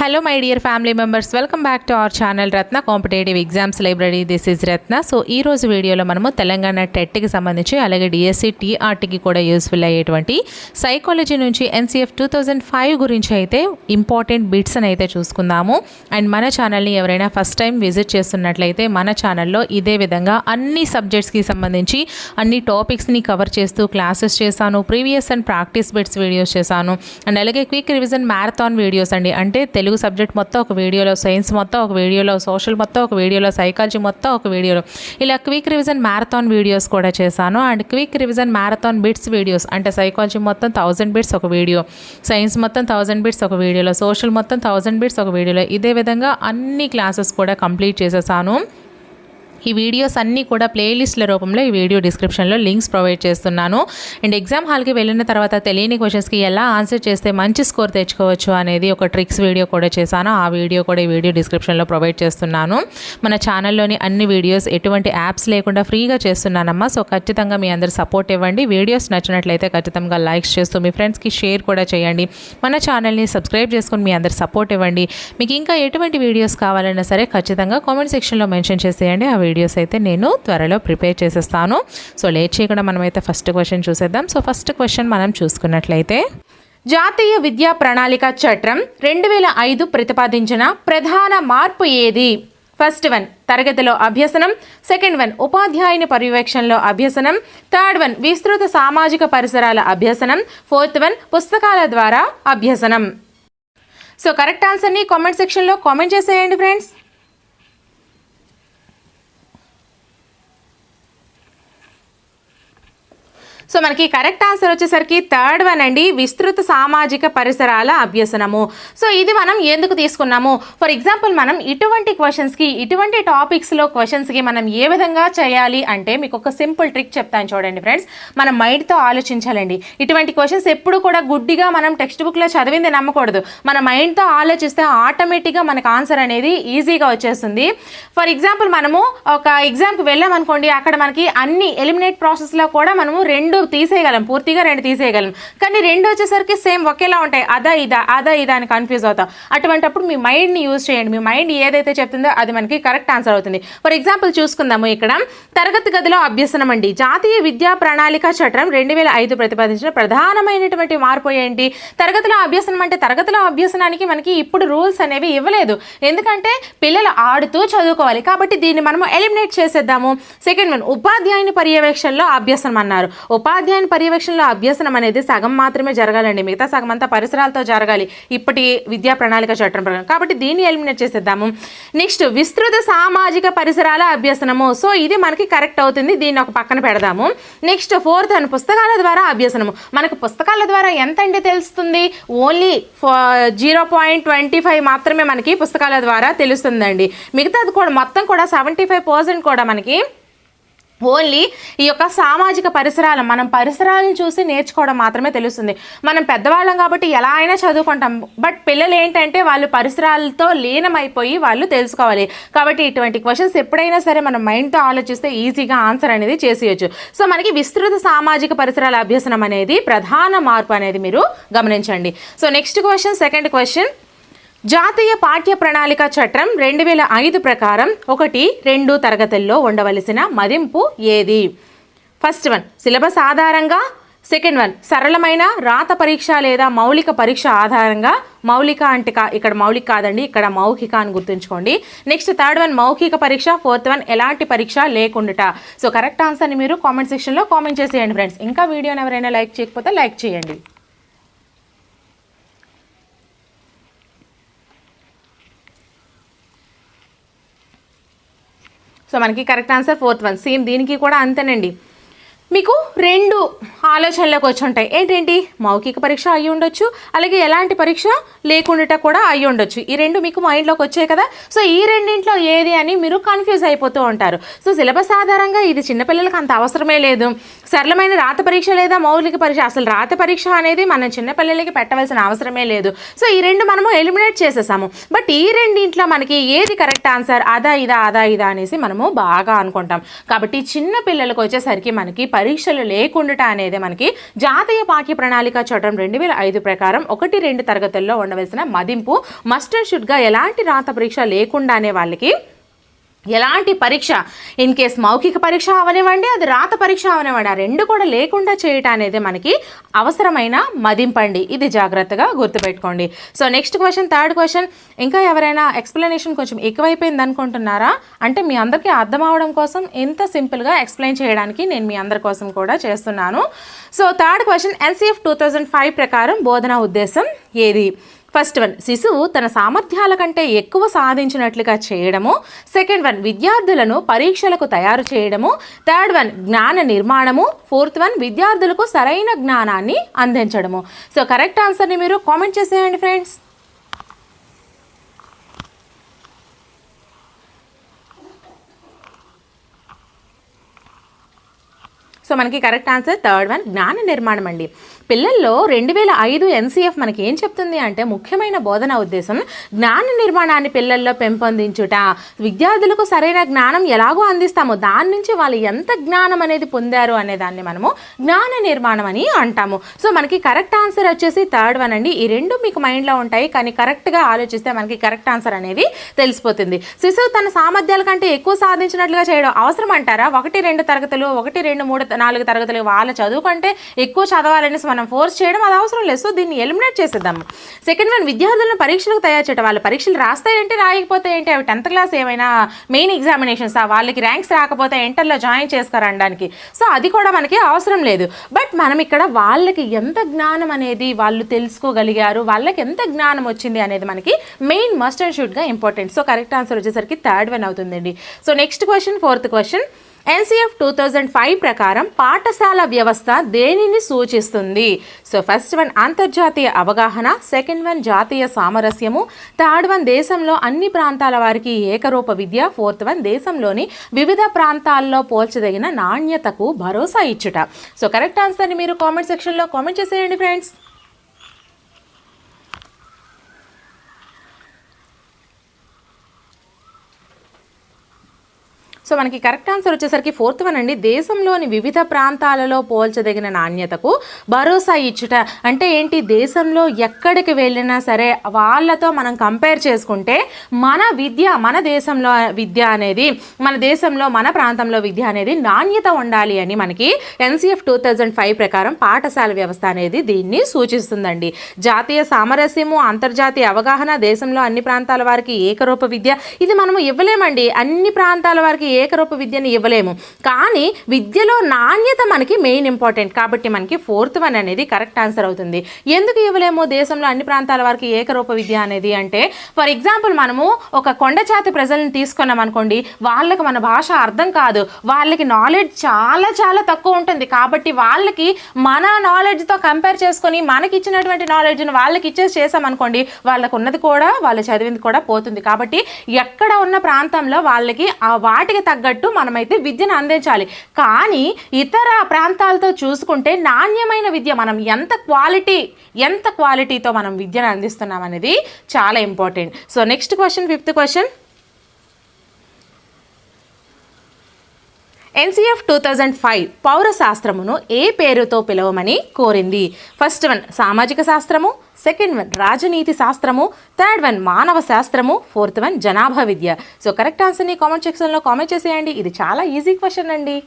Hello my dear family members welcome back to our channel Ratna competitive exams library this is Ratna so ఈ రోజు వీడియోలో మనము తెలంగాణ టెట్కి సంబంధించి అలాగే డిఎస్సి టీఆర్టీకి కూడా యూస్ఫుల్ అయ్యేటువంటి సైకాలజీ నుంచి ఎన్సీఎఫ్ టూ థౌజండ్ ఫైవ్ గురించి అయితే ఇంపార్టెంట్ బిట్స్ అని అయితే చూసుకుందాము. అండ్ మన ఛానల్ని ఎవరైనా ఫస్ట్ టైం విజిట్ చేస్తున్నట్లయితే మన ఛానల్లో ఇదే విధంగా అన్ని సబ్జెక్ట్స్కి సంబంధించి అన్ని టాపిక్స్ని కవర్ చేస్తూ క్లాసెస్ చేశాను previous and practice bits videos చేశాను. అండ్ అలాగే క్విక్ రివిజన్ మ్యారథాన్ వీడియోస్ అండి. అంటే తెలుగు సబ్జెక్ట్ మొత్తం ఒక వీడియోలో సైన్స్ మొత్తం ఒక వీడియోలో సోషల్ మొత్తం ఒక వీడియోలో సైకాలజీ మొత్తం ఒక వీడియోలో. ఇలా క్విక్ రివిజన్ మ్యారథాన్ వీడియోస్ కూడా చేశాను. And quick revision marathon bits videos అంటే సైకాలజీ మొత్తం థౌజండ్ బిట్స్ ఒక వీడియో సైన్స్ మొత్తం థౌజండ్ బిట్స్ ఒక వీడియోలో సోషల్ మొత్తం థౌజండ్ బిట్స్ ఒక వీడియోలో. ఇదే విధంగా అన్ని క్లాసెస్ కూడా కంప్లీట్ చేసేసాను. ఈ వీడియోస్ అన్నీ కూడా ప్లేలిస్ట్ల రూపంలో ఈ వీడియో డిస్క్రిప్షన్లో లింక్స్ ప్రొవైడ్ చేస్తున్నాను. అండ్ ఎగ్జామ్ హాల్కి వెళ్ళిన తర్వాత తెలియని క్వశ్చన్స్కి ఎలా ఆన్సర్ చేస్తే మంచి స్కోర్ తెచ్చుకోవచ్చు అనేది ఒక ట్రిక్స్ వీడియో కూడా చేశాను. ఆ వీడియో కూడా ఈ వీడియో డిస్క్రిప్షన్లో ప్రొవైడ్ చేస్తున్నాను. మన ఛానల్లోని అన్ని వీడియోస్ ఎటువంటి యాప్స్ లేకుండా ఫ్రీగా చేస్తున్నానమ్మా. సో ఖచ్చితంగా మీ అందరు సపోర్ట్ ఇవ్వండి. వీడియోస్ నచ్చినట్లయితే ఖచ్చితంగా లైక్స్ చేస్తూ మీ ఫ్రెండ్స్కి షేర్ కూడా చేయండి. మన ఛానల్ని సబ్స్క్రైబ్ చేసుకుని మీ అందరు సపోర్ట్ ఇవ్వండి. మీకు ఇంకా ఎటువంటి వీడియోస్ కావాలన్నా సరే ఖచ్చితంగా కామెంట్ సెక్షన్లో మెన్షన్ చేసేయండి. ఆ వీడియోస్ అయితే నేను త్వరలో ప్రిపేర్ చేసేస్తాను. సో లేట్ చేయకుండా మనమైతే ఫస్ట్ క్వశ్చన్ చూసేద్దాం. సో ఫస్ట్ క్వశ్చన్ మనం చూసుకున్నట్లయితే జాతీయ విద్యా ప్రణాళిక చట్టం రెండు వేల ఐదు ప్రతిపాదించిన ప్రధాన మార్పు ఏది? ఫస్ట్ వన్ తరగతిలో అభ్యసనం. సెకండ్ వన్ ఉపాధ్యాయుని పర్యవేక్షణలో అభ్యసనం. థర్డ్ వన్ విస్తృత సామాజిక పరిసరాల అభ్యసనం. ఫోర్త్ వన్ పుస్తకాల ద్వారా అభ్యసనం. సో కరెక్ట్ ఆన్సర్ని కామెంట్ సెక్షన్లో కామెంట్ చేసేయండి ఫ్రెండ్స్ సో మనకి కరెక్ట్ ఆన్సర్ వచ్చేసరికి థర్డ్ వన్ అండి విస్తృత సామాజిక పరిసరాల అభ్యసనము. సో ఇది మనం ఎందుకు తీసుకున్నాము? ఫర్ ఎగ్జాంపుల్ మనం ఇటువంటి క్వశ్చన్స్కి ఇటువంటి టాపిక్స్లో క్వశ్చన్స్కి మనం ఏ విధంగా చేయాలి అంటే మీకు ఒక సింపుల్ ట్రిక్ చెప్తాను చూడండి ఫ్రెండ్స్ మన మైండ్తో ఆలోచించాలండి. ఇటువంటి క్వశ్చన్స్ ఎప్పుడు కూడా గుడ్డిగా మనం టెక్స్ట్ బుక్లో చదివింది నమ్మకూడదు. మన మైండ్తో ఆలోచిస్తే ఆటోమేటిక్గా మనకు ఆన్సర్ అనేది ఈజీగా వచ్చేస్తుంది. ఫర్ ఎగ్జాంపుల్ మనము ఒక ఎగ్జామ్కి వెళ్ళామనుకోండి అక్కడ మనకి అన్ని ఎలిమినేట్ ప్రాసెస్లో కూడా మనము రెండు తీసేయగలం పూర్తిగా రెండు తీసేయగలం. కానీ రెండు వచ్చేసరికి సేమ్ ఒకేలా ఉంటాయి. అదా ఇదా అదా ఇదా అని కన్ఫ్యూజ్ అవుతాం. అటువంటప్పుడు మీ మైండ్ని యూజ్ చేయండి. మీ మైండ్ ఏదైతే చెప్తుందో అది మనకి కరెక్ట్ ఆన్సర్ అవుతుంది. ఫర్ ఎగ్జాంపుల్ చూసుకుందాము ఇక్కడ. తరగతి గదిలో అభ్యసనం అండి. జాతీయ విద్యా ప్రణాళిక చట్టం రెండు వేల ఐదు ప్రతిపాదించిన ప్రధానమైనటువంటి మార్పు ఏంటి? తరగతిలో అభ్యసనం అంటే తరగతిలో అభ్యసనానికి మనకి ఇప్పుడు రూల్స్ అనేవి ఇవ్వలేదు. ఎందుకంటే పిల్లలు ఆడుతూ చదువుకోవాలి. కాబట్టి దీన్ని మనము ఎలిమినేట్ చేసేద్దాము. సెకండ్ వన్ ఉపాధ్యాయుని పర్యవేక్షణలో అభ్యసనం అన్నారు. ఉపాధ్యాయుని పర్యవేక్షణలో అభ్యసనం అనేది సగం మాత్రమే జరగాలండి. మిగతా సగం అంతా పరిసరాలతో జరగాలి. ఇప్పటి విద్యా ప్రణాళిక చట్టం ప్రకారం. కాబట్టి దీన్ని ఎలిమినేట్ చేసేద్దాము. నెక్స్ట్ విస్తృత సామాజిక పరిసరాల అభ్యసనము. సో ఇది మనకి కరెక్ట్ అవుతుంది. దీన్ని ఒక పక్కన పెడదాము. నెక్స్ట్ ఫోర్త్ అని పుస్తకాల ద్వారా అభ్యసనము. మనకు పుస్తకాల ద్వారా ఎంత అంటే తెలుస్తుంది? Only zero point twenty five మాత్రమే మనకి పుస్తకాల ద్వారా తెలుస్తుందండి. మిగతాది కూడా మొత్తం కూడా సెవెంటీ ఫైవ్ పర్సెంట్ కూడా మనకి ఓన్లీ ఈ యొక్క సామాజిక పరిసరాలు మనం పరిసరాలను చూసి నేర్చుకోవడం మాత్రమే తెలుస్తుంది. మనం పెద్దవాళ్ళం కాబట్టి ఎలా అయినా చదువుకుంటాం. బట్ పిల్లలు ఏంటంటే వాళ్ళు పరిసరాలతో లీనమైపోయి వాళ్ళు తెలుసుకోవాలి. కాబట్టి ఇటువంటి క్వశ్చన్స్ ఎప్పుడైనా సరే మనం మైండ్తో ఆలోచిస్తే ఈజీగా ఆన్సర్ అనేది చేసేయచ్చు. సో మనకి విస్తృత సామాజిక పరిసరాల అభ్యసనం అనేది ప్రధాన మార్పు అనేది మీరు గమనించండి. So next question second question జాతీయ పాఠ్య ప్రణాళిక చట్టం రెండు వేల ఐదు ప్రకారం ఒకటి రెండు తరగతుల్లో ఉండవలసిన మదింపు ఏది? ఫస్ట్ వన్ సిలబస్ ఆధారంగా. సెకండ్ వన్ సరళమైన రాత పరీక్ష లేదా మౌలిక పరీక్ష ఆధారంగా. మౌలిక అంటే కా ఇక్కడ మౌలిక కాదండి ఇక్కడ మౌఖిక అని గుర్తుంచుకోండి. నెక్స్ట్ థర్డ్ వన్ మౌఖిక పరీక్ష. ఫోర్త్ వన్ ఎలాంటి పరీక్ష లేకుండా సో కరెక్ట్ ఆన్సర్ని మీరు కామెంట్ సెక్షన్లో కామెంట్ చేసేయండి ఫ్రెండ్స్ ఇంకా వీడియోని ఎవరైనా లైక్ చేయకపోతే లైక్ చేయండి. సో మనకి correct answer fourth one. Same దీనికి కూడా అంతేనండి. మీకు రెండు ఆలోచనలకు వచ్చి ఉంటాయి. ఏంటేంటి? మౌఖిక పరీక్ష అయ్యి ఉండొచ్చు అలాగే ఎలాంటి పరీక్ష లేకుండా కూడా అయ్యి ఉండొచ్చు. ఈ రెండు మీకు మైండ్లోకి వచ్చాయి కదా. సో ఈ రెండింట్లో ఏది అని మీరు కన్ఫ్యూజ్ అయిపోతూ ఉంటారు. సో సిలబస్ ఆధారంగా ఇది చిన్నపిల్లలకి అంత అవసరమే లేదు. సరళమైన రాత పరీక్ష లేదా మౌలిక పరీక్ష అసలు రాత పరీక్ష అనేది మనం చిన్నపిల్లలకి పెట్టవలసిన అవసరమే లేదు. సో ఈ రెండు మనము ఎలిమినేట్ చేసేసాము. బట్ ఈ రెండింట్లో మనకి ఏది కరెక్ట్ ఆన్సర్? అదా ఇదా అదా ఇదా అనేసి మనము బాగా అనుకుంటాం. కాబట్టి చిన్న పిల్లలకు వచ్చేసరికి మనకి పరీక్షలు లేకుండా అనేది మనకి జాతీయ పాఠ్య ప్రణాళిక చట్టం రెండు వేల ఐదు ప్రకారం ఒకటి రెండు తరగతుల్లో ఉండవలసిన మదింపు మస్టర్ షుడ్గా ఎలాంటి రాత పరీక్ష లేకుండానే వాళ్ళకి ఎలాంటి పరీక్ష? ఇన్ కేస్ మౌఖిక పరీక్ష అవనివ్వండి అది రాత పరీక్ష అవనివ్వండి ఆ రెండు కూడా లేకుండా చేయటం అనేది మనకి అవసరమైన మదింపండి. ఇది జాగ్రత్తగా గుర్తుపెట్టుకోండి. So next question third question. ఇంకా ఎవరైనా ఎక్స్ప్లెనేషన్ కొంచెం ఎక్కువైపోయింది అనుకుంటున్నారా? అంటే మీ అందరికీ అర్థం అవడం కోసం ఇంత సింపుల్గా ఎక్స్ప్లెయిన్ చేయడానికి నేను మీ అందరి కోసం కూడా చేస్తున్నాను. So third question NCF two thousand five ప్రకారం బోధనా ఉద్దేశం ఏది? ఫస్ట్ వన్ శిశువు తన సామర్థ్యాల కంటే ఎక్కువ సాధించినట్లుగా చేయడము. సెకండ్ వన్ విద్యార్థులను పరీక్షలకు తయారు చేయడము. థర్డ్ వన్ జ్ఞాన నిర్మాణము. ఫోర్త్ వన్ విద్యార్థులకు సరైన జ్ఞానాన్ని అందించడము. సో కరెక్ట్ ఆన్సర్ని మీరు కామెంట్ చేసేయండి ఫ్రెండ్స్ సో మనకి కరెక్ట్ ఆన్సర్ థర్డ్ వన్ జ్ఞాన నిర్మాణం అండి. పిల్లల్లో రెండు వేల ఐదు ఎన్సీఎఫ్ మనకి ఏం చెప్తుంది అంటే ముఖ్యమైన బోధన ఉద్దేశం జ్ఞాన నిర్మాణాన్ని పిల్లల్లో పెంపొందించుట. విద్యార్థులకు సరైన జ్ఞానం ఎలాగో అందిస్తామో దాని నుంచి వాళ్ళు ఎంత జ్ఞానం అనేది పొందారు అనే దాన్ని మనము జ్ఞాన నిర్మాణం అని అంటాము. సో మనకి కరెక్ట్ ఆన్సర్ వచ్చేసి థర్డ్ వన్ అండి. ఈ రెండు మీకు మైండ్లో ఉంటాయి కానీ కరెక్ట్గా ఆలోచిస్తే మనకి కరెక్ట్ ఆన్సర్ అనేది తెలిసిపోతుంది. శిశువు తన సామర్థ్యాల కంటే ఎక్కువ సాధించినట్లుగా చేయడం అవసరం అంటారా? ఒకటి రెండు తరగతులు ఒకటి రెండు మూడు నాలుగు తరగతులు వాళ్ళ చదువు కంటే ఎక్కువ చదవాలనేసి మనం మనం ఫోర్స్ చేయడం అది అవసరం లేదు. సో దీన్ని ఎలిమినేట్ చేసేద్దాం. సెకండ్ వన్ విద్యార్థులను పరీక్షలకు తయారు చేయడం వాళ్ళ పరీక్షలు రాస్తాయంటే రాయకపోతే ఏంటి అవి టెన్త్ క్లాస్ ఏమైనా మెయిన్ ఎగ్జామినేషన్స్ వాళ్ళకి ర్యాంక్స్ రాకపోతే ఇంటర్లో జాయిన్ చేసుకోరనడానికి సో అది కూడా మనకి అవసరం లేదు. బట్ మనం ఇక్కడ వాళ్ళకి ఎంత జ్ఞానం అనేది వాళ్ళు తెలుసుకోగలిగారు వాళ్ళకి ఎంత జ్ఞానం వచ్చింది అనేది మనకి మెయిన్ మస్ట్ అండ్ షుడ్గా ఇంపార్టెంట్ సో కరెక్ట్ ఆన్సర్ వచ్చేసరికి థర్డ్ వన్ అవుతుందండి. So next question fourth question NCF two thousand five ప్రకారం పాఠశాల వ్యవస్థ దేనిని సూచిస్తుంది? సో ఫస్ట్ వన్ అంతర్జాతీయ అవగాహన సెకండ్ వన్ జాతీయ సామరస్యము థర్డ్ వన్ దేశంలో అన్ని ప్రాంతాల వారికి ఏకరూప విద్య ఫోర్త్ వన్ దేశంలోని వివిధ ప్రాంతాల్లో పోల్చదగిన నాణ్యతకు భరోసా ఇచ్చుట. సో కరెక్ట్ ఆన్సర్ని మీరు కామెంట్ సెక్షన్లో కామెంట్ చేసేయండి ఫ్రెండ్స్. సో మనకి కరెక్ట్ ఆన్సర్ వచ్చేసరికి ఫోర్త్ వన్ అండి. దేశంలోని వివిధ ప్రాంతాలలో పోల్చదగిన నాణ్యతకు భరోసా ఇచ్చుట అంటే ఏంటి? దేశంలో ఎక్కడికి వెళ్ళినా సరే వాళ్ళతో మనం కంపేర్ చేసుకుంటే మన విద్య మన దేశంలో విద్య అనేది మన దేశంలో మన ప్రాంతంలో విద్య అనేది నాణ్యత ఉండాలి అని మనకి ఎన్సీఎఫ్ టూ థౌజండ్ ఫైవ్ ప్రకారం పాఠశాల వ్యవస్థ అనేది దీన్ని సూచిస్తుందండి. జాతీయ సామరస్యము అంతర్జాతీయ అవగాహన దేశంలో అన్ని ప్రాంతాల వారికి ఏకరూప విద్య ఇది మనము ఇవ్వలేమండి. అన్ని ప్రాంతాల వారికి ఏకరూప విద్యను ఇవ్వలేము. కానీ విద్యలో నాణ్యత మనకి మెయిన్ ఇంపార్టెంట్. కాబట్టి మనకి ఫోర్త్ వన్ అనేది కరెక్ట్ ఆన్సర్ అవుతుంది. ఎందుకు ఇవ్వలేము దేశంలో అన్ని ప్రాంతాల వారికి ఏకరూప విద్య అనేది అంటే ఫర్ ఎగ్జాంపుల్ మనము ఒక కొండచాతి ప్రజలను తీసుకున్నాం అనుకోండి వాళ్ళకి మన భాష అర్థం కాదు. వాళ్ళకి నాలెడ్జ్ చాలా చాలా తక్కువ ఉంటుంది. కాబట్టి వాళ్ళకి మన నాలెడ్జ్తో కంపేర్ చేసుకొని మనకి ఇచ్చినటువంటి నాలెడ్జ్ని వాళ్ళకి ఇచ్చేసి చేసామనుకోండి వాళ్ళకు ఉన్నది కూడా వాళ్ళు చదివింది కూడా పోతుంది. కాబట్టి ఎక్కడ ఉన్న ప్రాంతంలో వాళ్ళకి ఆ వాటికి తగ్గట్టు మనమైతే విద్యను అందించాలి. కానీ ఇతర ప్రాంతాలతో చూసుకుంటే నాణ్యమైన విద్య మనం ఎంత క్వాలిటీ ఎంత క్వాలిటీతో మనం విద్యను అందిస్తున్నాం అనేది చాలా important. So next question fifth question. NCF two thousand five పౌర శాస్త్రమును ఏ పేరుతో పిలవమని కోరింది. ఫస్ట్ వన్ సామాజిక శాస్త్రము సెకండ్ వన్ రాజనీతి శాస్త్రము థర్డ్ వన్ మానవ శాస్త్రము ఫోర్త్ వన్ జనాభా విద్య. సో కరెక్ట్ ఆన్సర్ని కామెంట్ సెక్షన్లో కామెంట్ చేసేయండి. ఇది చాలా ఈజీ క్వశ్చన్ అండి.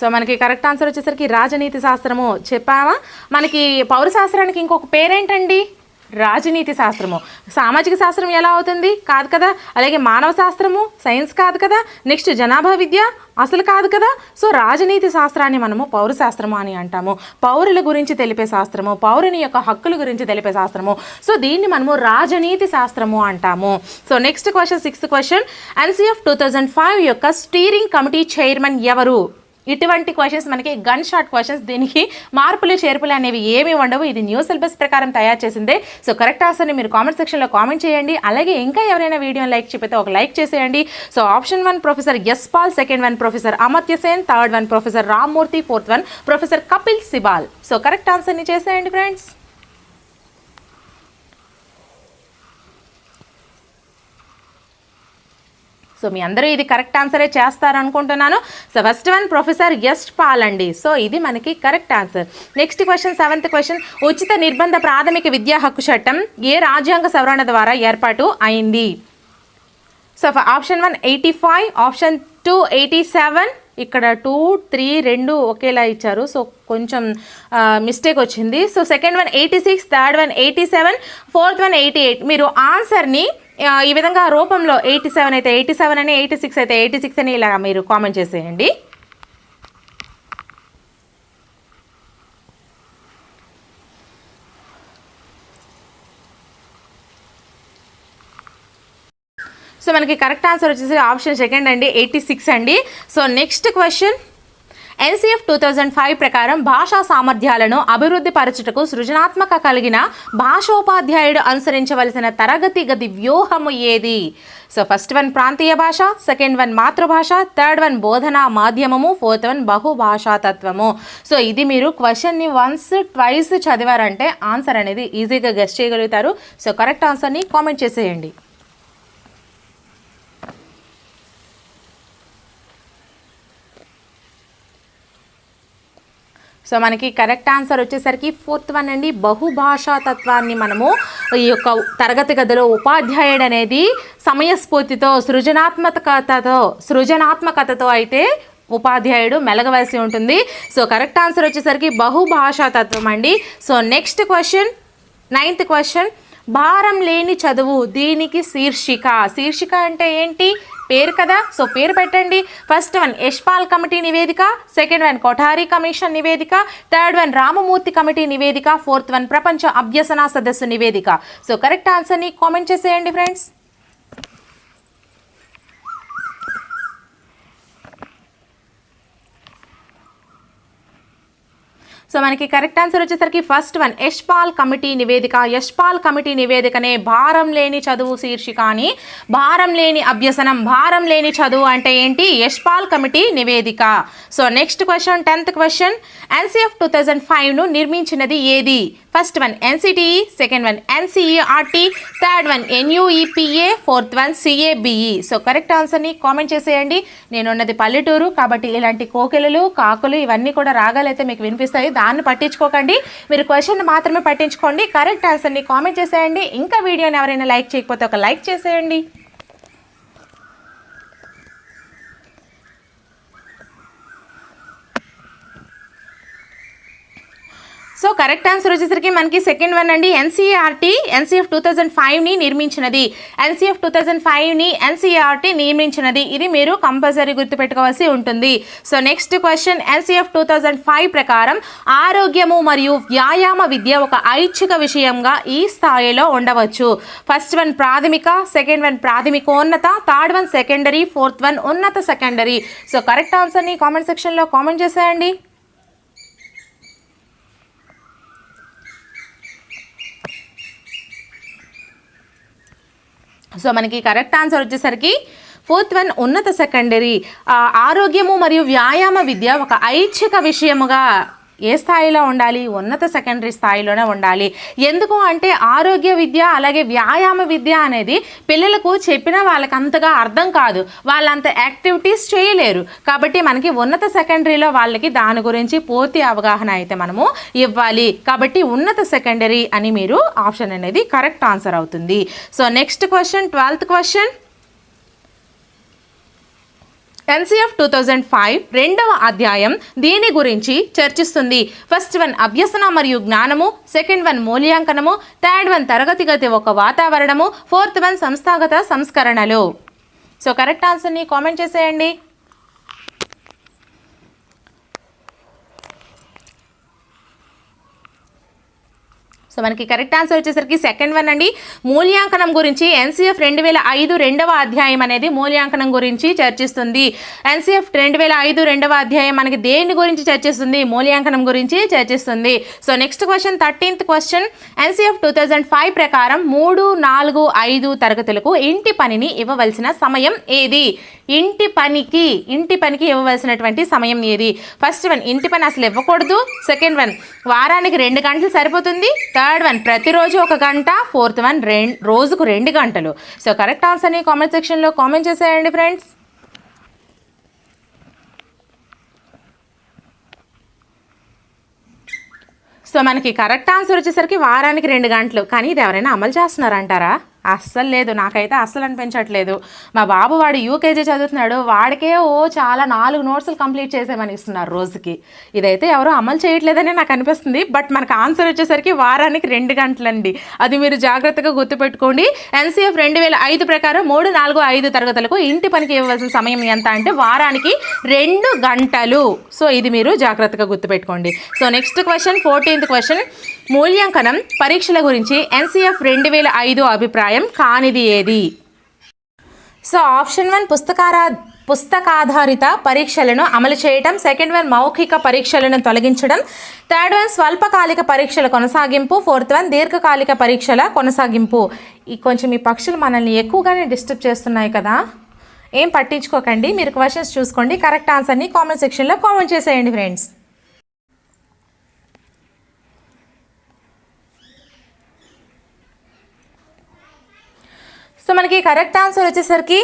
సో మనకి కరెక్ట్ ఆన్సర్ వచ్చేసరికి రాజనీతి శాస్త్రము. చెప్పావా? మనకి పౌర శాస్త్రానికి ఇంకొక పేరేంటండి? రాజనీతి శాస్త్రము. సామాజిక శాస్త్రం ఎలా అవుతుంది? కాదు కదా? అలాగే మానవ శాస్త్రము సైన్స్ కాదు కదా? నెక్స్ట్ జనాభా విద్య అసలు కాదు కదా? సో రాజనీతి శాస్త్రాన్ని మనము పౌర శాస్త్రము అని అంటాము. పౌరుల గురించి తెలిపే శాస్త్రము పౌరుని యొక్క హక్కుల గురించి తెలిపే శాస్త్రము. సో దీన్ని మనము రాజనీతి శాస్త్రము అంటాము. So next question sixth question. NCF two thousand five యొక్క స్టీరింగ్ కమిటీ చైర్మన్ ఎవరు? ఇటువంటి క్వశ్చన్స్ మనకి గన్ షాట్ క్వశ్చన్స్ దీనికి మార్పులు చేర్పులు అనేవి ఏమీ ఉండవు. ఇది న్యూ సిలబస్ ప్రకారం తయారు చేసిందే. సో కరెక్ట్ ఆన్సర్ని మీరు కామెంట్ సెక్షన్లో కామెంట్ చేయండి. అలాగే ఇంకా ఎవరైనా వీడియోని లైక్ చెప్పితే ఒక లైక్ చేసేయండి. So option one professor S Pal second one professor Amartya Sen third one professor Rammurthy fourth one professor Kapil Sibal so correct ఆన్సర్ని చేసేయండి ఫ్రెండ్స్ సో మీ అందరూ ఇది కరెక్ట్ ఆన్సరే చేస్తారనుకుంటున్నాను. So first one professor S Pal అండి so ఇది మనకి correct answer. Next question seventh question. ఉచిత నిర్బంధ ప్రాథమిక విద్యా హక్కు చట్టం ఏ రాజ్యాంగ సవరణ ద్వారా ఏర్పాటు అయింది? So option one eighty five option two eighty seven. ఇక్కడ టూ త్రీ రెండు ఒకేలా ఇచ్చారు. సో కొంచెం మిస్టేక్ వచ్చింది. So second one eighty six third one eighty seven fourth one eighty eight. మీరు ఆన్సర్ని ఈ విధంగా రూపంలో ఎయిటీ సెవెన్ అయితే ఎయిటీ సెవెన్ అని ఎయిటీ సిక్స్ అయితే ఎయిటీ సిక్స్ అని ఇలా మీరు కామెంట్ చేసేయండి. సో మనకి కరెక్ట్ ఆన్సర్ వచ్చేసి ఆప్షన్ సెకండ్ అండి ఎయిటీ సిక్స్ అండి. So next question NCF two thousand five ప్రకారం భాషా సామర్థ్యాలను అభివృద్ధి పరచుటకు సృజనాత్మక కలిగిన భాషోపాధ్యాయుడు అనుసరించవలసిన తరగతి గది వ్యూహము ఏది? సో ఫస్ట్ వన్ ప్రాంతీయ భాష సెకండ్ వన్ మాతృభాష థర్డ్ వన్ బోధనా మాధ్యమము ఫోర్త్ వన్ బహుభాషా తత్వము సో ఇది మీరు క్వశ్చన్ని వన్స్ ట్వైస్ చదివారంటే ఆన్సర్ అనేది ఈజీగా గెస్ట్ చేయగలుగుతారు. సో కరెక్ట్ ఆన్సర్ని కామెంట్ చేసేయండి. సో మనకి కరెక్ట్ ఆన్సర్ వచ్చేసరికి ఫోర్త్ వన్ అండి. బహుభాషా తత్వాన్ని మనము ఈ యొక్క తరగతి గదిలో ఉపాధ్యాయుడు అనేది సమయస్ఫూర్తితో సృజనాత్మకతతో సృజనాత్మకతతో అయితే ఉపాధ్యాయుడు మెలగవలసి ఉంటుంది. సో కరెక్ట్ ఆన్సర్ వచ్చేసరికి బహుభాషా తత్వం అండి. So next question ninth question భారం లేని చదువు దీనికి శీర్షిక. శీర్షిక అంటే ఏంటి? పేరు కదా? సో పేరు పెట్టండి. ఫస్ట్ వన్ యశ్పాల్ కమిటీ నివేదిక. సెకండ్ వన్ కొఠారి కమిషన్ నివేదిక. థర్డ్ వన్ రామమూర్తి కమిటీ నివేదిక. ఫోర్త్ వన్ ప్రపంచ అభ్యసన సదస్సు నివేదిక. సో కరెక్ట్ ఆన్సర్ని కామెంట్ చేసేయండి ఫ్రెండ్స్ సో మనకి కరెక్ట్ ఆన్సర్ వచ్చేసరికి ఫస్ట్ వన్ యశ్పాల్ కమిటీ నివేదిక. యశ్పాల్ కమిటీ నివేదికనే భారం లేని చదువు శీర్షిక అని. భారం లేని అభ్యసనం భారం లేని చదువు అంటే ఏంటి? యశ్పాల్ కమిటీ నివేదిక. So next question tenth question NCF two thousand ఫైవ్ను నిర్మించినది ఏది? First one NCTE second one NCERT third one NUEPA fourth one CABE so correct ఆన్సర్ని కామెంట్ చేసేయండి. నేనున్నది పల్లెటూరు కాబట్టి ఇలాంటి కోకిలలు కాకులు ఇవన్నీ కూడా రాగాలైతే మీకు వినిపిస్తాయి. దాన్ని పట్టించుకోకండి. మీరు క్వశ్చన్ మాత్రమే పట్టించుకోండి. కరెక్ట్ ఆన్సర్ని కామెంట్ చేసేయండి. ఇంకా వీడియోని ఎవరైనా లైక్ చేయకపోతే ఒక లైక్ చేసేయండి. సో కరెక్ట్ ఆన్సర్ వచ్చేసరికి మనకి సెకండ్ వన్ అండి. ఎన్సీఆర్టీ ఎన్సీఎఫ్ టూ థౌజండ్ ఫైవ్ని నిర్మించినది. ఎన్సీఎఫ్ టూ థౌజండ్ ఫైవ్ని ఎన్సీఆర్టీ నిర్మించినది. ఇది మీరు కంపల్సరీ గుర్తుపెట్టుకోవాల్సి ఉంటుంది. So next question NCF two thousand five ప్రకారం ఆరోగ్యము మరియు వ్యాయామ విద్య ఒక ఐచ్ఛిక విషయంగా ఈ స్థాయిలో ఉండవచ్చు. ఫస్ట్ వన్ ప్రాథమిక సెకండ్ వన్ ప్రాథమికోన్నత third one secondary fourth one ఉన్నత సెకండరీ. సో కరెక్ట్ ఆన్సర్ని కామెంట్ సెక్షన్లో కామెంట్ చేసేయండి. సో మనకి కరెక్ట్ ఆన్సర్ వచ్చేసరికి ఫోర్త్ వన్ ఉన్నత సెకండరీ ఆరోగ్యము మరియు వ్యాయామ విద్య ఒక ఐచ్ఛిక విషయముగా ఏ స్థాయిలో ఉండాలి? ఉన్నత సెకండరీ స్థాయిలోనే ఉండాలి. ఎందుకు అంటే ఆరోగ్య విద్య అలాగే వ్యాయామ విద్య అనేది పిల్లలకు చెప్పినా వాళ్ళకి అంతగా అర్థం కాదు. వాళ్ళంత యాక్టివిటీస్ చేయలేరు. కాబట్టి మనకి ఉన్నత సెకండరీలో వాళ్ళకి దాని గురించి పూర్తి అవగాహన అయితే మనము ఇవ్వాలి. కాబట్టి ఉన్నత సెకండరీ అని మీరు ఆప్షన్ అనేది కరెక్ట్ ఆన్సర్ అవుతుంది. So next question twelfth question. NCF two thousand five రెండవ అధ్యాయం దీని గురించి చర్చిస్తుంది. ఫస్ట్ వన్ అభ్యసన మరియు జ్ఞానము సెకండ్ వన్ మూల్యాంకనము థర్డ్ వన్ తరగతి గతి ఒక వాతావరణము ఫోర్త్ వన్ సంస్థాగత సంస్కరణలు. సో కరెక్ట్ ఆన్సర్ని కామెంట్ చేసేయండి. సో మనకి కరెక్ట్ ఆన్సర్ వచ్చేసరికి సెకండ్ వన్ అండి. మూల్యాంకనం గురించి ఎన్సీఎఫ్ రెండు వేల ఐదు రెండవ అధ్యాయం అనేది మూల్యాంకనం గురించి చర్చిస్తుంది. ఎన్సీఎఫ్ రెండు వేల ఐదు రెండవ అధ్యాయం మనకి దేని గురించి చర్చిస్తుంది? మూల్యాంకనం గురించి చర్చిస్తుంది. So next question thirteenth question. NCF two thousand five ప్రకారం మూడు నాలుగు ఐదు తరగతులకు ఇంటి పనిని ఇవ్వవలసిన సమయం ఏది? ఇంటి పనికి ఇంటి పనికి ఇవ్వవలసినటువంటి సమయం ఏది? ఫస్ట్ వన్ ఇంటి పని అసలు ఇవ్వకూడదు. సెకండ్ వన్ వారానికి రెండు గంటలు సరిపోతుంది. థర్డ్ వన్ ప్రతిరోజు ఒక గంట ఫోర్త్ వన్ రెండు రోజుకు రెండు గంటలు. సో కరెక్ట్ ఆన్సర్ని కామెంట్ సెక్షన్లో కామెంట్ చేసేయండి ఫ్రెండ్స్. సో మనకి కరెక్ట్ ఆన్సర్ వచ్చేసరికి వారానికి రెండు గంటలు. కానీ ఇది ఎవరైనా అమలు చేస్తున్నారంటారా? అస్సలు లేదు నాకైతే అస్సలు అనిపించట్లేదు. మా బాబు వాడు యూకేజీ చదువుతున్నాడు వాడికే ఓ చాలా నాలుగు నోట్స్లు కంప్లీట్ చేసేమని ఇస్తున్నారు రోజుకి. ఇదైతే ఎవరు అమలు చేయట్లేదని నాకు అనిపిస్తుంది బట్ మనకు ఆన్సర్ వచ్చేసరికి వారానికి రెండు గంటలండి. అది మీరు జాగ్రత్తగా గుర్తుపెట్టుకోండి. ఎన్సీఎఫ్ రెండు వేల ఐదు ప్రకారం మూడు నాలుగు ఐదు తరగతులకు ఇంటి పనికి ఇవ్వవలసిన సమయం ఎంత అంటే వారానికి రెండు గంటలు. సో ఇది మీరు జాగ్రత్తగా గుర్తుపెట్టుకోండి. So next question fourteenth question. మూల్యాంకనం పరీక్షల గురించి ఎన్సీఎఫ్ రెండు వేల ఐదు అభిప్రాయం కానిది ఏది? సో ఆప్షన్ వన్ పుస్తకారా పుస్తకాధారిత పరీక్షలను అమలు చేయటం సెకండ్ వన్ మౌఖిక పరీక్షలను తొలగించడం థర్డ్ వన్ స్వల్పకాలిక పరీక్షల కొనసాగింపు ఫోర్త్ వన్ దీర్ఘకాలిక పరీక్షల కొనసాగింపు. ఈ కొంచెం ఈ పక్షులు మనల్ని ఎక్కువగానే డిస్టర్బ్ చేస్తున్నాయి కదా. ఏం పట్టించుకోకండి మీరు క్వశ్చన్స్ చూసుకోండి కరెక్ట్ ఆన్సర్ని కామెంట్ సెక్షన్లో కామెంట్ చేసేయండి ఫ్రెండ్స్. సో మనకి కరెక్ట్ ఆన్సర్ వచ్చేసరికి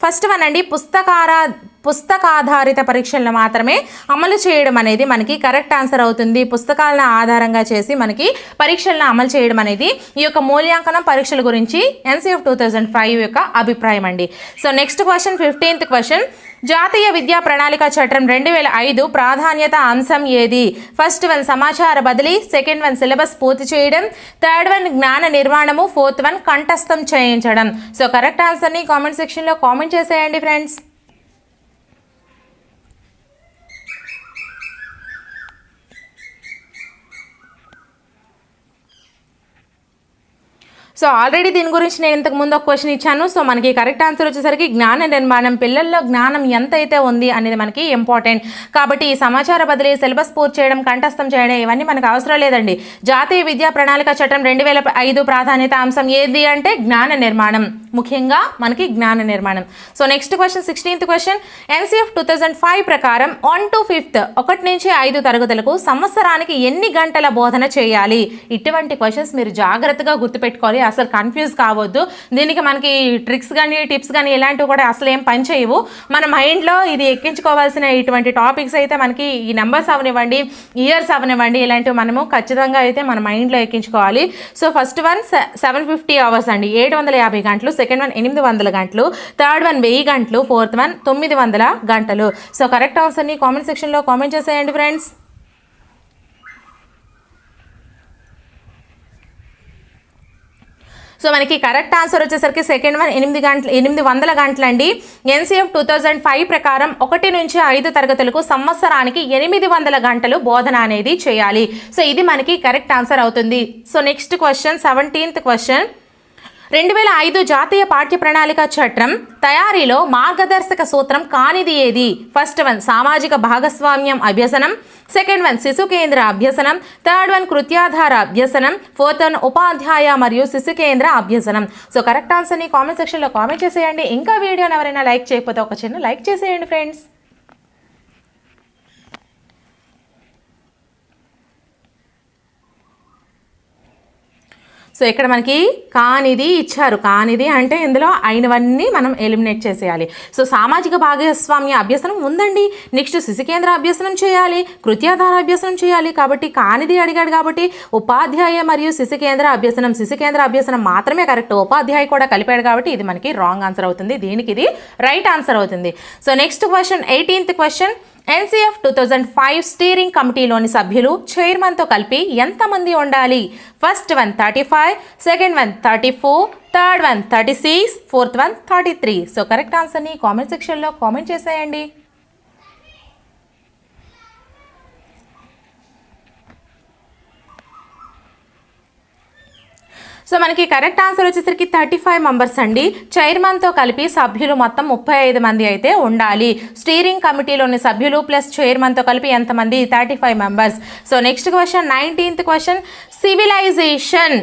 ఫస్ట్ వన్ అండి పుస్తకారా పుస్తకాధారిత పరీక్షలను మాత్రమే అమలు చేయడం అనేది మనకి కరెక్ట్ ఆన్సర్ అవుతుంది. పుస్తకాలను ఆధారంగా చేసి మనకి పరీక్షలను అమలు చేయడం అనేది ఈ యొక్క మూల్యాంకనం పరీక్షల గురించి ఎన్సీఎఫ్ టూ థౌజండ్ ఫైవ్ యొక్క అభిప్రాయం అండి. So next question fifteenth question. జాతీయ విద్యా ప్రణాళిక చట్టం రెండు వేల ఐదు ప్రాధాన్యత అంశం ఏది? ఫస్ట్ వన్ సమాచార బదిలీ సెకండ్ వన్ సిలబస్ పూర్తి చేయడం థర్డ్ వన్ జ్ఞాన నిర్మాణము ఫోర్త్ వన్ కంఠస్థం చేయించడం. సో కరెక్ట్ ఆన్సర్ని కామెంట్ సెక్షన్లో కామెంట్ చేసేయండి ఫ్రెండ్స్. సో ఆల్రెడీ దీని గురించి నేను ఇంతకు ముందు ఒక క్వశ్చన్ ఇచ్చాను. సో మనకి కరెక్ట్ ఆన్సర్ వచ్చేసరికి జ్ఞాన నిర్మాణం పిల్లల్లో జ్ఞానం ఎంత అయితే ఉంది అనేది మనకి ఇంపార్టెంట్ కాబట్టి ఈ సమాచార బదిలీ సిలబస్ పూర్తి చేయడం కంఠస్థం చేయడం ఇవన్నీ మనకు అవసరం లేదండి. జాతీయ విద్యా ప్రణాళిక చట్టం రెండు వేల ఐదు ప్రాధాన్యత అంశం ఏది అంటే జ్ఞాన నిర్మాణం. ముఖ్యంగా మనకి జ్ఞాన నిర్మాణం. So next question sixteenth question NCF two thousand five ప్రకారం వన్ టు ఫిఫ్త్ ఒకటి నుంచి ఐదు తరగతులకు సంవత్సరానికి ఎన్ని గంటల బోధన చేయాలి? ఇటువంటి క్వశ్చన్స్ మీరు జాగ్రత్తగా గుర్తుపెట్టుకోవాలి. అసలు కన్ఫ్యూజ్ కావద్దు. దీనికి మనకి ట్రిక్స్ కానీ టిప్స్ కానీ ఇలాంటివి కూడా అసలు ఏం పని చేయవు. మన మైండ్లో ఇది ఎక్కించుకోవాల్సిన ఇటువంటి టాపిక్స్ అయితే మనకి ఈ నెంబర్స్ అవనివ్వండి ఇయర్స్ అవనివ్వండి ఇలాంటివి మనము ఖచ్చితంగా అయితే మన మైండ్లో ఎక్కించుకోవాలి. So first one seven fifty hours అండి. ఏడు వందల యాభై గంటలు సెకండ్ వన్ ఎనిమిది వందల గంటలు థర్డ్ వన్ వెయ్యి గంటలు ఫోర్త్ వన్ తొమ్మిది వందల గంటలు. సో కరెక్ట్ ఆన్సర్ని కామెంట్ సెక్షన్లో కామెంట్ చేసేయండి ఫ్రెండ్స్ సో మనకి కరెక్ట్ ఆన్సర్ వచ్చేసరికి సెకండ్ వన్ ఎనిమిది గంటలు ఎనిమిది వందల గంటలండి. ఎన్సీఎఫ్ టూ థౌజండ్ ఫైవ్ ప్రకారం ఒకటి నుంచి ఐదు తరగతులకు సంవత్సరానికి ఎనిమిది వందల గంటలు బోధన అనేది చేయాలి. సో ఇది మనకి కరెక్ట్ ఆన్సర్ అవుతుంది. So next question seventeenth question. రెండు వేల ఐదు జాతీయ పాఠ్య ప్రణాళిక చట్టం తయారీలో మార్గదర్శక సూత్రం కానిది ఏది? ఫస్ట్ వన్ సామాజిక భాగస్వామ్యం అభ్యసనం. సెకండ్ వన్ శిశు కేంద్ర అభ్యసనం థర్డ్ వన్ కృత్యాధార అభ్యసనం ఫోర్త్ వన్ ఉపాధ్యాయ మరియు శిశు కేంద్ర అభ్యసనం. సో కరెక్ట్ ఆన్సర్ని కామెంట్ సెక్షన్లో కామెంట్ చేసేయండి. ఇంకా వీడియోని ఎవరైనా లైక్ చేయకపోతే ఒక చిన్న లైక్ చేసేయండి ఫ్రెండ్స్. సో ఇక్కడ మనకి కానిది ఇచ్చారు. కానిది అంటే ఇందులో అయినవన్నీ మనం ఎలిమినేట్ చేసేయాలి. సో సామాజిక భాగస్వామ్య అభ్యసనం ఉందండి. నెక్స్ట్ శిశు కేంద్ర అభ్యసనం చేయాలి. కృత్యాధార అభ్యసనం చేయాలి. కాబట్టి కానిది అడిగాడు కాబట్టి ఉపాధ్యాయ మరియు శిశు కేంద్ర అభ్యసనం శిశు కేంద్ర అభ్యసనం మాత్రమే కరెక్ట్ ఉపాధ్యాయ కూడా కలిపాడు కాబట్టి ఇది మనకి రాంగ్ ఆన్సర్ అవుతుంది. దీనికి ఇది రైట్ ఆన్సర్ అవుతుంది. So next question eighteenth question NCF two thousand five steering కమిటీలోని సభ్యులు చైర్మన్తో కలిపి ఎంతమంది ఉండాలి? First one thirty five second one thirty four third one thirty six fourth one thirty three. So correct ఆన్సర్ని కామెంట్ సెక్షన్లో comment చేసేయండి. So మనకి correct answer వచ్చేసరికి థర్టీ ఫైవ్ మెంబర్స్ అండి. చైర్మన్తో కలిపి సభ్యులు మొత్తం ముప్పై ఐదు మంది అయితే ఉండాలి. స్టీరింగ్ కమిటీలోని సభ్యులు ప్లస్ చైర్మన్తో కలిపి ఎంతమంది? Thirty five members. So next question nineteenth question civilization.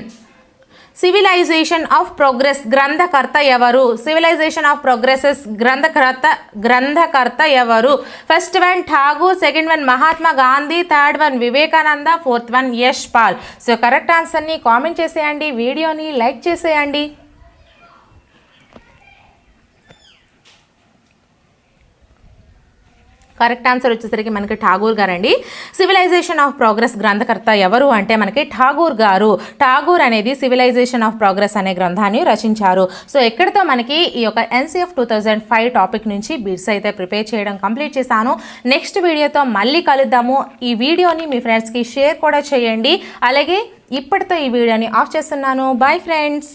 Civilization of progress గ్రంథకర్త ఎవరు? సివిలైజేషన్ ఆఫ్ ప్రోగ్రెసెస్ గ్రంథకర్త గ్రంథకర్త ఎవరు? First one Tagore second one Mahatma Gandhi third one Vivekananda fourth one Yash Pal so correct ఆన్సర్ని comment చేసేయండి వీడియోని like చేసేయండి. Correct answer వచ్చేసరికి మనకి ఠాగూర్ గారండి. సివిలైజేషన్ ఆఫ్ ప్రోగ్రెస్ గ్రంథకర్త ఎవరు అంటే మనకి ఠాగూర్ గారు. ఠాగూర్ అనేది సివిలైజేషన్ ఆఫ్ ప్రోగ్రెస్ అనే గ్రంథాన్ని రచించారు. సో ఎక్కడితో మనకి ఈ యొక్క NCF two thousand five topic నుంచి బిట్స్ అయితే ప్రిపేర్ చేయడం కంప్లీట్ చేశాను. నెక్స్ట్ వీడియోతో మళ్ళీ కలుద్దాము. ఈ వీడియోని మీ ఫ్రెండ్స్కి షేర్ కూడా చేయండి. అలాగే ఇప్పటితో ఈ వీడియోని ఆఫ్ చేస్తున్నాను. Bye friends